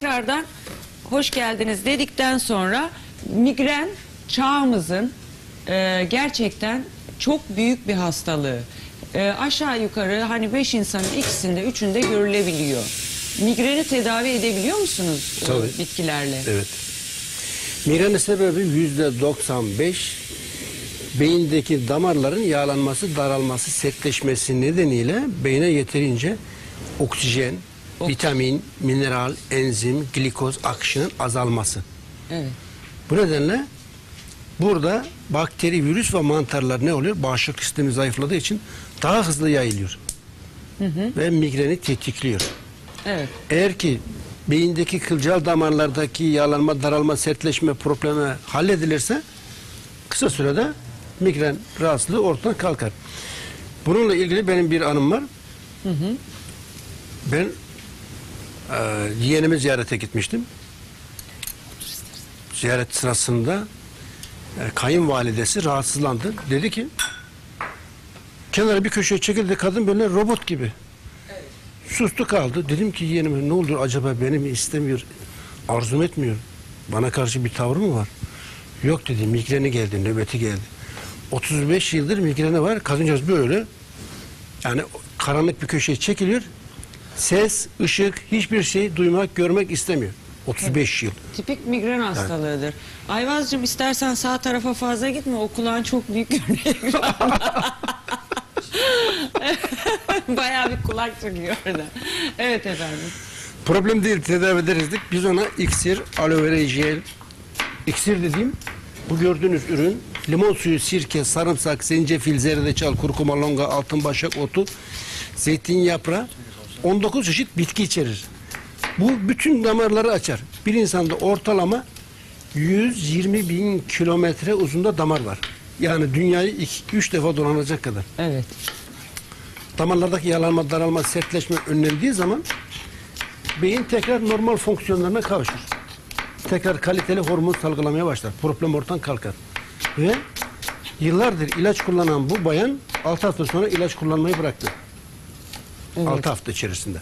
Tekrardan hoş geldiniz dedikten sonra migren çağımızın e, gerçekten çok büyük bir hastalığı. E, aşağı yukarı hani beş insanın ikisinde üçünde görülebiliyor. Migreni tedavi edebiliyor musunuz e, Tabii. bitkilerle? Evet. Migrenin sebebi yüzde 95 beyindeki damarların yağlanması, daralması, sertleşmesi nedeniyle beyne yeterince oksijen, vitamin, mineral, enzim, glikoz akışının azalması. Evet. Bu nedenle burada bakteri, virüs ve mantarlar ne oluyor? Bağışıklık sistemi zayıfladığı için daha hızlı yayılıyor. Ve migreni tetikliyor. Evet. Eğer ki beyindeki kılcal damarlardaki yağlanma, daralma, sertleşme problemi halledilirse kısa sürede migren rahatsızlığı ortadan kalkar. Bununla ilgili benim bir anım var. Ben e, yeğenimi ziyarete gitmiştim. Ziyaret sırasında e, kayınvalidesi rahatsızlandı. Dedi ki kenara bir köşeye çekildi kadın böyle robot gibi. Sustu kaldı. Dedim ki yeğenime ne olur acaba beni mi istemiyor, arzum etmiyor. Bana karşı bir tavrı mı var? Yok dedi migreni geldi, nöbeti geldi. 35 yıldır migreni var. Kadıncağız böyle yani karanlık bir köşeye çekiliyor. Ses, ışık, hiçbir şey duymak, görmek istemiyor. 35 yıl. Tipik migren hastalığıdır. Ayvazcığım istersen sağ tarafa fazla gitme. O kulağın çok büyük görünüyor. Bayağı bir kulak çıkıyor orada. Evet efendim. Problem değil tedavi ederiz dedik. Biz ona iksir, aloe vera jel, iksir dediğim bu gördüğünüz ürün limon suyu, sirke, sarımsak, zencefil, zerdeçal, kurkuma, longa, altın başak otu, zeytin yaprağı 19 çeşit bitki içerir. Bu bütün damarları açar. Bir insanda ortalama 120 bin kilometre uzunda damar var. Yani dünyayı 2-3 defa dolanacak kadar Evet. damarlardaki yağlanma, daralma, sertleşme önlendiği zaman beyin tekrar normal fonksiyonlarına kavuşur. Tekrar kaliteli hormon salgılamaya başlar. Problem ortadan kalkar. Ve yıllardır ilaç kullanan bu bayan 6 hafta sonra ilaç kullanmayı bıraktı. 6 hafta içerisinde.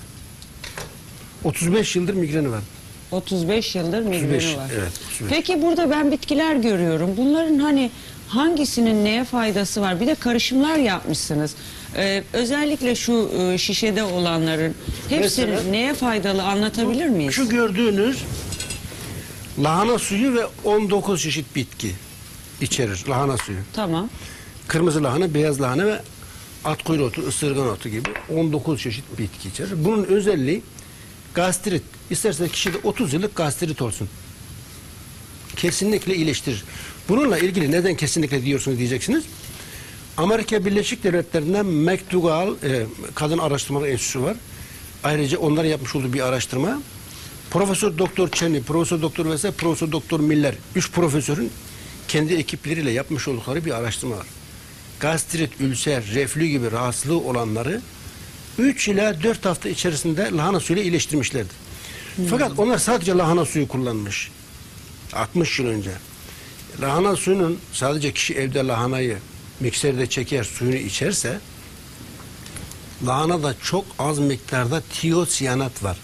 35 yıldır migreni var. 35 yıldır migreni 35, var. evet, 35. Peki burada ben bitkiler görüyorum. Bunların hani hangisinin neye faydası var? Bir de karışımlar yapmışsınız. Ee, özellikle şu e, şişede olanların hepsinin Mesela- neye faydalı anlatabilir miyiz? Şu gördüğünüz lahana suyu ve 19 çeşit bitki içerir lahana suyu. Tamam. Kırmızı lahana, beyaz lahana ve at kuyruğu otu, ısırgan otu gibi 19 çeşit bitki içerir. Bunun özelliği gastrit. İstersen kişide 30 yıllık gastrit olsun. Kesinlikle iyileştirir. Bununla ilgili neden kesinlikle diyorsunuz diyeceksiniz. Amerika Birleşik Devletleri'nden McDougall e, Kadın Araştırmaları Enstitüsü var. Ayrıca onlar yapmış olduğu bir araştırma. Profesör Doktor Cheney, Profesör Doktor Vese, Profesör Doktor Miller, üç profesörün kendi ekipleriyle yapmış oldukları bir araştırma var. Gastrit, ülser, reflü gibi rahatsızlığı olanları 3 ila 4 hafta içerisinde lahana suyuyla iyileştirmişlerdi. Fakat onlar sadece lahana suyu kullanmış. 60 yıl önce. Lahana suyunun sadece kişi evde lahanayı mikserde çeker suyunu içerse lahanada çok az miktarda tiyosiyanat var.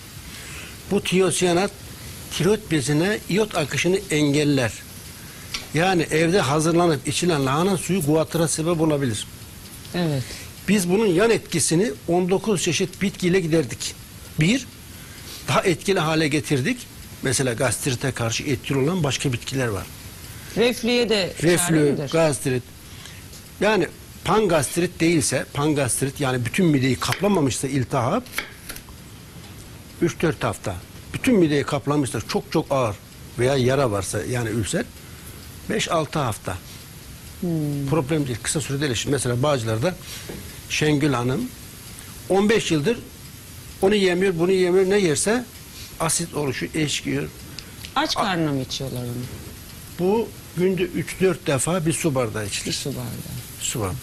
Bu tiyosiyanat tiroid bezine iot akışını engeller. Yani evde hazırlanıp içilen lahana suyu guatıra sebep olabilir. Evet. Biz bunun yan etkisini 19 çeşit bitkiyle giderdik. Bir, daha etkili hale getirdik. Mesela gastrite karşı etkili olan başka bitkiler var. Reflüye de Reflü, gastrit. Yani pangastrit değilse, pangastrit yani bütün mideyi kaplamamışsa iltihap 3-4 hafta. Bütün mideyi kaplamışsa çok çok ağır veya yara varsa yani ülser 5-6 hafta. Problem değil. Kısa sürede iyileşir. Mesela Bağcılar'da Şengül Hanım 15 yıldır onu yemiyor, bunu yemiyor. Ne yerse asit oluşu eşkiyor. Aç karnına mı içiyorlar onu? Bu günde 3-4 defa bir su bardağı Bir içilir. su bardağı. Su bardağı.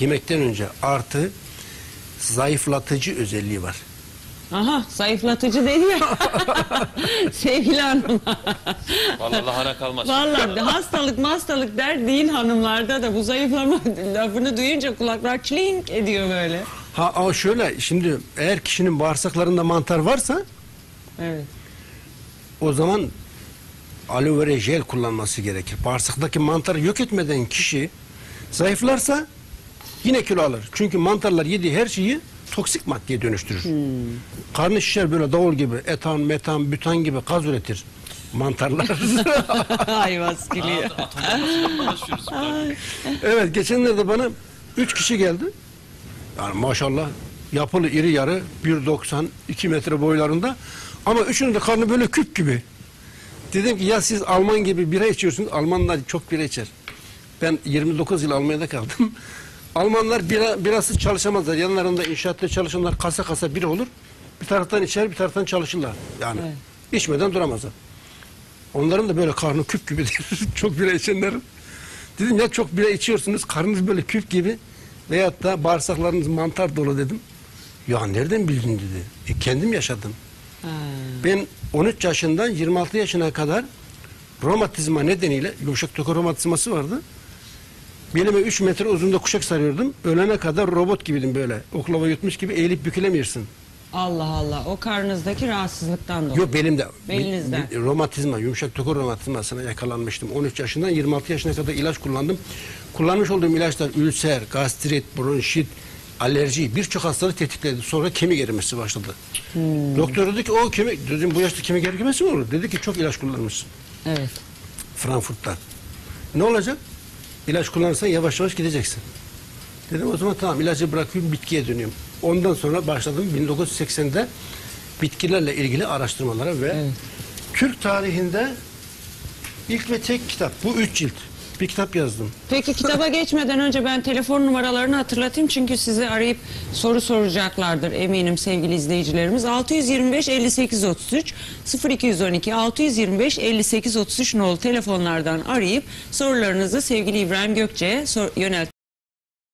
Yemekten önce artı zayıflatıcı özelliği var. Aha zayıflatıcı dedi ya. Sevgili hanım. Vallahi lahana kalmaz. Vallahi hastalık hastalık der değil hanımlarda da bu zayıflama lafını duyunca kulaklar çlink ediyor böyle. Ha ama şöyle şimdi eğer kişinin bağırsaklarında mantar varsa Evet. o zaman aloe vera jel kullanması gerekir. Bağırsaktaki mantarı yok etmeden kişi zayıflarsa yine kilo alır. Çünkü mantarlar yediği her şeyi toksik maddeye dönüştürür. Karnı şişer böyle davul gibi etan, metan, bütan gibi gaz üretir mantarlar. Ay vaskiliyor. evet geçenlerde bana üç kişi geldi. Yani maşallah yapılı iri yarı 1.90 2 metre boylarında ama üçünün de karnı böyle küp gibi. Dedim ki ya siz Alman gibi bira içiyorsunuz. Almanlar çok bira içer. Ben 29 yıl Almanya'da kaldım. Almanlar bira, birası çalışamazlar. Yanlarında inşaatta çalışanlar kasa kasa bira olur. Bir taraftan içer bir taraftan çalışırlar. Yani Evet. içmeden duramazlar. Onların da böyle karnı küp gibidir. çok bira içenlerin. Dedim ya çok bira içiyorsunuz karnınız böyle küp gibi veyahut da bağırsaklarınız mantar dolu dedim. Ya nereden bildin dedi. E, kendim yaşadım. Ha. Ben 13 yaşından 26 yaşına kadar romatizma nedeniyle yumuşak doku romatizması vardı. Belime 3 metre uzunluğunda kuşak sarıyordum. Ölene kadar robot gibiydim böyle. Oklava yutmuş gibi eğilip bükülemiyorsun. Allah Allah. O karnınızdaki rahatsızlıktan dolayı. Yok belimde. Belinizden. Bir- bir romatizma, yumuşak doku romatizmasına yakalanmıştım. 13 yaşından 26 yaşına kadar ilaç kullandım. Kullanmış olduğum ilaçlar ülser, gastrit, bronşit, alerji birçok hastalık tetikledi. Sonra kemik erimesi başladı. Hmm. Doktor dedi ki o kemik, dedim bu yaşta kemik erimesi mi olur? Dedi ki çok ilaç kullanmışsın Evet. Frankfurt'ta. Ne olacak? İlaç kullanırsan yavaş yavaş gideceksin. Dedim o zaman tamam ilacı bırakıyorum bitkiye dönüyorum. Ondan sonra başladım 1980'de bitkilerle ilgili araştırmalara ve Evet. Türk tarihinde ilk ve tek kitap bu üç cilt. Bir kitap yazdım. Peki kitaba geçmeden önce ben telefon numaralarını hatırlatayım çünkü sizi arayıp soru soracaklardır eminim sevgili izleyicilerimiz. 625 58 33 0212 625 58 33 nolu telefonlardan arayıp sorularınızı sevgili İbrahim Gökçe'ye sor, yönelt